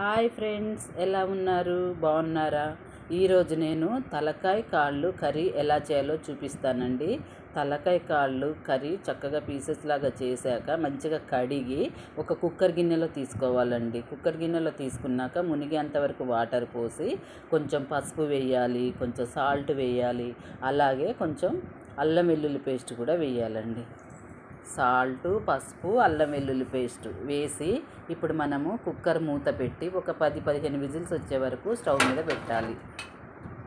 Hi friends ఎలా ఉన్నారు? బాగున్నారా? ఈరోజు నేను తలకాయ కాళ్ళు కర్రీ ఎలా చేయాలో చూపిస్తానండి. తలకాయ కాళ్ళు కర్రీ చక్కగా పీసెస్ లాగా చేశాక మంచిగా కడిగి ఒక కుక్కర్ గిన్నెలో తీసుకోవాలండి. కుక్కర్ గిన్నెలో తీసుకున్నాక మునిగేంతవరకు వాటర్ పోసి కొంచెం పసుపు వేయాలి కొంచెం సాల్ట్ వేయాలి అలాగే కొంచెం అల్లం వెల్లుల్లి పేస్ట్ కూడా వేయాలండి. సాల్టు పసుపు అల్లం వెల్లుల్లి పేస్ట్ వేసి ఇప్పుడు మనము కుక్కర్ మూత పెట్టి ఒక పది పదిహేను విజిల్స్ వచ్చే వరకు స్టవ్ మీద పెట్టాలి.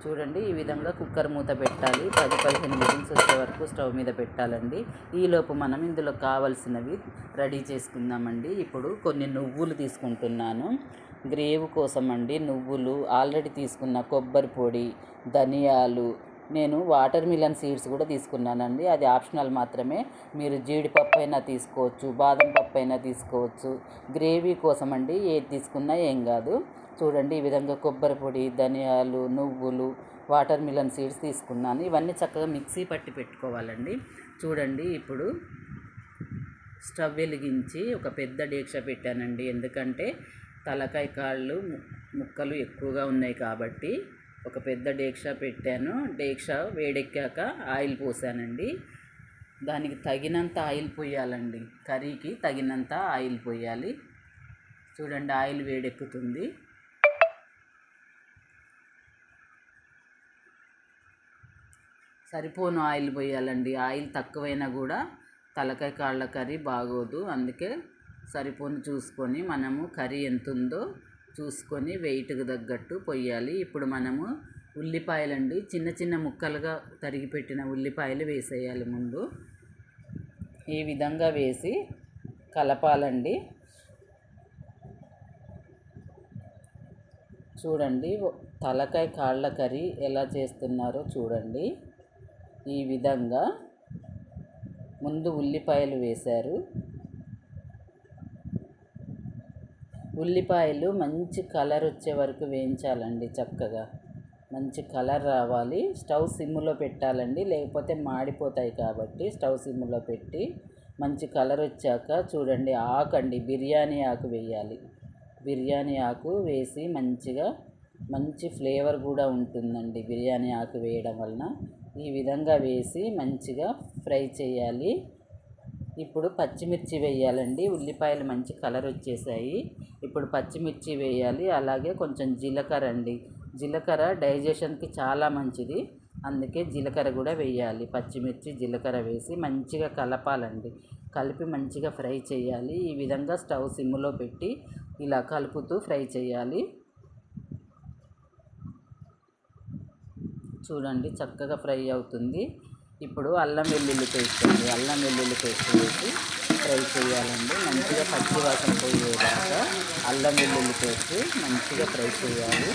చూడండి ఈ విధంగా కుక్కర్ మూత పెట్టాలి. పది పదిహేను విజిల్స్ వచ్చే వరకు స్టవ్ మీద పెట్టాలండి. ఈలోపు మనం ఇందులో కావలసినవి రెడీ చేసుకుందామండి. ఇప్పుడు కొన్ని నువ్వులు తీసుకుంటున్నాను. గ్రేవ్ కోసం అండి నువ్వులు. ఆల్రెడీ తీసుకున్న కొబ్బరి పొడి ధనియాలు నేను వాటర్ మిలన్ సీడ్స్ కూడా తీసుకున్నానండి. అది ఆప్షనల్ మాత్రమే. మీరు జీడిపప్పు అయినా తీసుకోవచ్చు బాదం పప్పు అయినా తీసుకోవచ్చు. గ్రేవీ కోసం అండి ఏది తీసుకున్నా ఏం కాదు. చూడండి ఈ విధంగా కొబ్బరి పొడి ధనియాలు నువ్వులు వాటర్ మిలన్ సీడ్స్ తీసుకున్నాను. ఇవన్నీ చక్కగా మిక్సీ పట్టి పెట్టుకోవాలండి. చూడండి ఇప్పుడు స్టవ్ వెలిగించి ఒక పెద్ద డేక్ష పెట్టానండి. ఎందుకంటే తలకాయ కాళ్ళు ముక్కలు ఎక్కువగా ఉన్నాయి కాబట్టి ఒక పెద్ద డేక్షా పెట్టాను. డేక్షా వేడెక్కాక ఆయిల్ పోసానండి. దానికి తగినంత ఆయిల్ పోయాలండి. కర్రీకి తగినంత ఆయిల్ పోయాలి. చూడండి ఆయిల్ వేడెక్కుతుంది. సరిపోను ఆయిల్ పోయాలండి. ఆయిల్ తక్కువైనా కూడా తలకాయ కాళ్ళ కర్రీ బాగోదు. అందుకే సరిపోను చూసుకొని మనము కర్రీ ఎంత ఉందో చూసుకొని వెయిట్కి తగ్గట్టు పొయ్యాలి. ఇప్పుడు మనము ఉల్లిపాయలండి చిన్న చిన్న ముక్కలుగా తరిగి పెట్టిన ఉల్లిపాయలు వేసేయాలి ముందు. ఈ విధంగా వేసి కలపాలండి. చూడండి తలకాయ కాళ్ళ కర్రీ ఎలా చేస్తున్నారో చూడండి. ఈ విధంగా ముందు ఉల్లిపాయలు వేశారు. ఉల్లిపాయలు మంచి కలర్ వచ్చే వరకు వేయించాలండి చక్కగా. మంచి కలర్ రావాలి. స్టవ్ సిమ్లో పెట్టాలండి. లేకపోతే మాడిపోతాయి కాబట్టి స్టవ్ సిమ్లో పెట్టి మంచి కలర్ వచ్చాక చూడండి ఆకు అండి బిర్యానీ ఆకు వేయాలి. బిర్యానీ ఆకు వేసి మంచిగా మంచి ఫ్లేవర్ కూడా ఉంటుందండి బిర్యానీ ఆకు వేయడం వలన. ఈ విధంగా వేసి మంచిగా ఫ్రై చేయాలి. ఇప్పుడు పచ్చిమిర్చి వేయాలండి. ఉల్లిపాయలు మంచి కలర్ వచ్చేసాయి. ఇప్పుడు పచ్చిమిర్చి వేయాలి. అలాగే కొంచెం జీలకర్ర అండి. జీలకర్ర డైజెషన్కి చాలా మంచిది. అందుకే జీలకర్ర కూడా వేయాలి. పచ్చిమిర్చి జీలకర్ర వేసి మంచిగా కలపాలండి. కలిపి మంచిగా ఫ్రై చేయాలి. ఈ విధంగా స్టవ్ సిమ్లో పెట్టి ఇలా కలుపుతూ ఫ్రై చేయాలి. చూడండి చక్కగా ఫ్రై అవుతుంది. ఇప్పుడు అల్లం వెల్లుల్లి పేస్ట్ అండి. అల్లం వెల్లుల్లి పేస్ట్ వేసి ఫ్రై చేయాలండి. మంచిగా పచ్చి వాసన పోయేదాకా అల్లం వెల్లుల్లి పేస్ట్ మంచిగా ఫ్రై చేయాలి.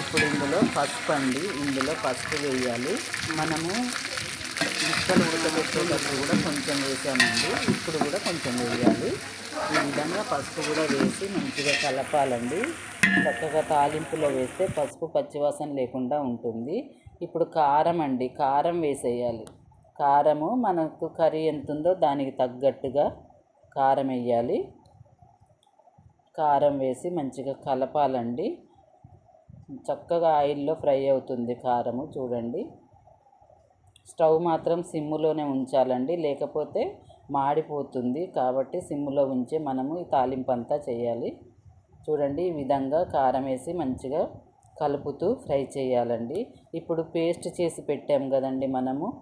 ఇప్పుడు ఇందులో పసుపు అండి. ఇందులో పసుపు వేయాలి. మనము ముక్కలు ఉడకబెట్టేటప్పుడు కూడా కొంచెం వేసామండి. ఇప్పుడు కూడా కొంచెం వేయాలి. ఈ విధంగా పసుపు కూడా వేసి మంచిగా కలపాలండి. చక్కగా తాలింపులో వేస్తే పసుపు పచ్చివాసన లేకుండా ఉంటుంది. ఇప్పుడు కారం అండి. కారం వేసేయాలి. కారము మనకు కర్రీ ఎంత ఉందో దానికి తగ్గట్టుగా కారం వేయాలి. కారం వేసి మంచిగా కలపాలండి. చక్కగా ఆయిల్లో ఫ్రై అవుతుంది కారము చూడండి. స్టవ్ మాత్రం సిమ్ములోనే ఉంచాలండి. లేకపోతే మాడిపోతుంది కాబట్టి సిమ్ములో ఉంచి మనము ఈ తాలింపు అంతా చేయాలి. చూడండి ఈ విధంగా కారం వేసి మంచిగా కలుపుతూ ఫ్రై చేయాలండి. ఇప్పుడు పేస్ట్ చేసి పెట్టాం కదండి మనము.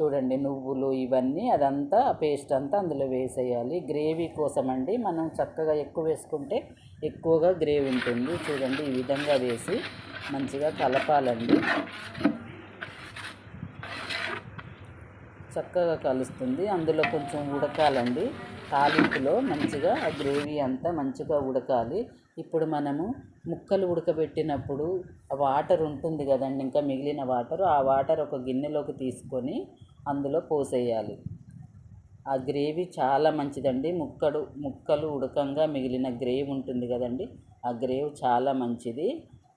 చూడండి నువ్వులు ఇవన్నీ అదంతా పేస్ట్ అంతా అందులో వేసేయాలి. గ్రేవీ కోసం అండి మనం చక్కగా ఎక్కువ వేసుకుంటే ఎక్కువగా గ్రేవీ ఉంటుంది. చూడండి ఈ విధంగా వేసి మంచిగా కలపాలండి. చక్కగా కలుస్తుంది. అందులో కొంచెం ఉడకాలండి. తాలింపులో మంచిగా ఆ గ్రేవీ అంతా మంచిగా ఉడకాలి. ఇప్పుడు మనము ముక్కలు ఉడకబెట్టినప్పుడు వాటర్ ఉంటుంది కదండి ఇంకా మిగిలిన వాటర్ ఆ వాటర్ ఒక గిన్నెలోకి తీసుకొని అందులో పోసేయాలి. ఆ గ్రేవీ చాలా మంచిదండి. ముక్కడు ముక్కలు ఉడకంగా మిగిలిన గ్రేవీ ఉంటుంది కదండి ఆ గ్రేవీ చాలా మంచిది.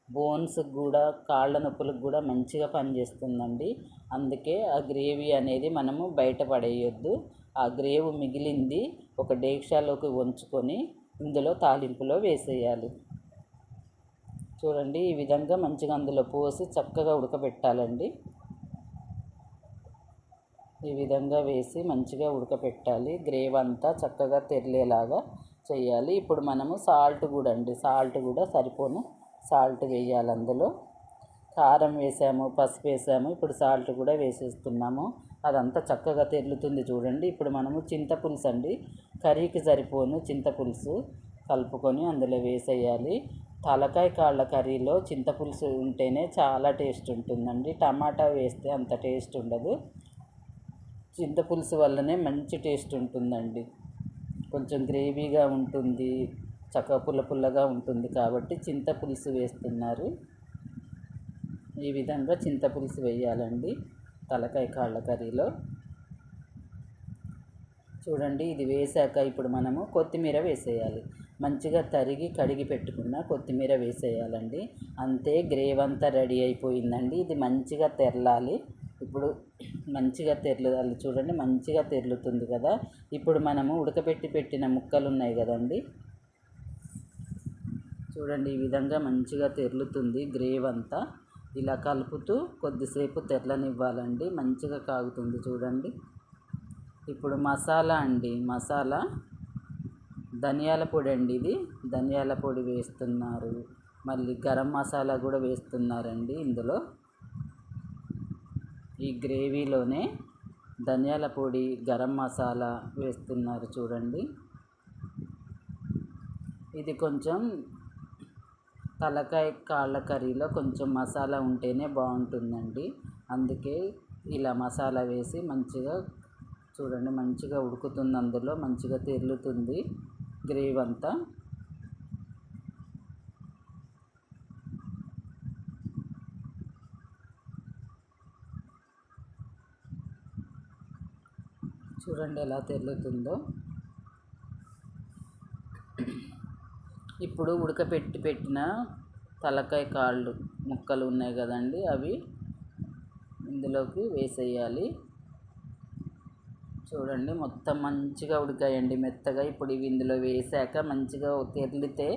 బోన్స్కి కూడా కాళ్ళ నొప్పులకు కూడా మంచిగా పనిచేస్తుందండి. అందుకే ఆ గ్రేవీ అనేది మనము బయట పడేయొద్దు. ఆ గ్రేవ్ మిగిలింది ఒక డేక్షాలోకి వంచుకొని ఇందులో తాలింపులో వేసేయాలి. చూడండి ఈ విధంగా మంచిగా అందులో పోసి చక్కగా ఉడకబెట్టాలండి. ఈ విధంగా వేసి మంచిగా ఉడకపెట్టాలి గ్రేవ్ అంతా చక్కగా తెరలేలాగా చేయాలి. ఇప్పుడు మనము సాల్ట్ కూడా అండి సాల్ట్ కూడా సరిపోను. సాల్ట్ వేయాలి అందులో. కారం వేసాము పసుపు వేసాము ఇప్పుడు సాల్ట్ కూడా వేసేస్తున్నాము. అదంతా చక్కగా తెల్లుతుంది చూడండి. ఇప్పుడు మనము చింతపులుసు అండి. కర్రీకి సరిపోను చింతపులుసు కలుపుకొని అందులో వేసేయాలి. తలకాయ కాళ్ళ కర్రీలో చింతపులుసు ఉంటేనే చాలా టేస్ట్ ఉంటుందండి. టమాటా వేస్తే అంత టేస్ట్ ఉండదు. చింతపులుసు వల్లనే మంచి టేస్ట్ ఉంటుందండి. కొంచెం గ్రేవీగా ఉంటుంది చక్కగా పుల్ల పుల్లగా ఉంటుంది కాబట్టి చింతపులుసు వేస్తున్నారు. ఈ విధంగా చింతపులుసు వేయాలండి. తలకాయ కాళ్ళ కర్రీలో. చూడండి ఇది వేసాక ఇప్పుడు మనము కొత్తిమీర వేసేయాలి. మంచిగా తరిగి కడిగి పెట్టుకున్న కొత్తిమీర వేసేయాలండి. అంతే గ్రేవ్ అంతా రెడీ అయిపోయిందండి. ఇది మంచిగా తెరలాలి. ఇప్పుడు మంచిగా తెరలాలి. చూడండి మంచిగా తెరులుతుంది కదా. ఇప్పుడు మనము ఉడకబెట్టి పెట్టిన ముక్కలు ఉన్నాయి కదండి. చూడండి ఈ విధంగా మంచిగా తెరులుతుంది గ్రేవ్ అంతా. ఇలా కలుపుతూ కొద్దిసేపు తెల్లనివ్వాలండి మంచిగా కాగుతుంది చూడండి. ఇప్పుడు మసాలా అండి. మసాలా. ధనియాల పొడి అండి ఇది. ధనియాల పొడి వేస్తున్నారు. మళ్ళీ గరం మసాలా కూడా వేస్తున్నారండి ఇందులో. ఈ గ్రేవీలోనే ధనియాల పొడి గరం మసాలా వేస్తున్నారు చూడండి. ఇది కొంచెం తలకాయ కాళ్ళ కర్రీలో కొంచెం మసాలా ఉంటేనే బాగుంటుందండి. అందుకే ఇలా మసాలా వేసి మంచిగా చూడండి మంచిగా ఉడుకుతుంది అందులో మంచిగా తెరులుతుంది గ్రేవ్ అంతా. చూడండి ఎలా తెరులుతుందో. ఇప్పుడు ఉడకపెట్టి పెట్టిన తలకాయ కాళ్ళు ముక్కలు ఉన్నాయి కదండి అవి ఇందులోకి వేసేయాలి. చూడండి మొత్తం మంచిగా ఉడికాయండి మెత్తగా. ఇప్పుడు ఇవి ఇందులో వేసాక మంచిగా తెరిలితే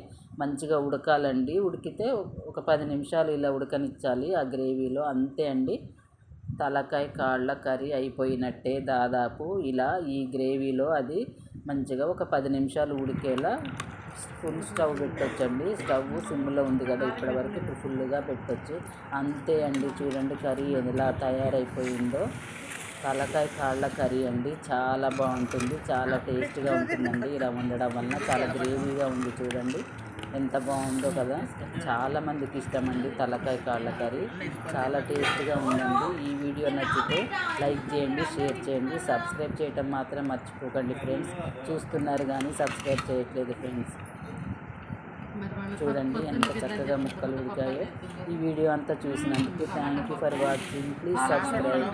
మంచిగా ఉడకాలండి. ఉడికితే ఒక పది నిమిషాలు ఇలా ఉడకనిచ్చాలి ఆ గ్రేవీలో. అంతే అండి. తలకాయ కాళ్ళ కర్రీ అయిపోయినట్టే దాదాపు. ఇలా ఈ గ్రేవీలో అది మంచిగా ఒక పది నిమిషాలు ఉడికేలా ఫుల్ స్టవ్ పెట్టొచ్చండి. స్టవ్ సిమ్లో ఉంది కదా ఇప్పటివరకు ఇప్పుడు ఫుల్గా పెట్టొచ్చు. అంతే అండి చూడండి కర్రీ ఎలా తయారైపోయిందో. తలకాయ కాళ్ళ కర్రీ అండి చాలా బాగుంటుంది చాలా టేస్ట్గా ఉంటుందండి. ఇలా వండడం వలన చాలా గ్రేవీగా ఉంది చూడండి. ఎంత బాగుందో కదా. చాలా మందికి తలకాయ కాళ్ళ కర్రీ. చాలా టేస్ట్గా ఉందండి. ఈ వీడియో నచ్చితే లైక్ చేయండి షేర్ చేయండి. సబ్స్క్రైబ్ చేయటం మాత్రం మర్చిపోకండి ఫ్రెండ్స్. చూస్తున్నారు కానీ సబ్స్క్రైబ్ చేయట్లేదు ఫ్రెండ్స్. చూడండి ఎంత చక్కగా ముక్కలు ఉడికాయో. ఈ వీడియో అంతా చూసినందుకు thank you for watching. Please subscribe.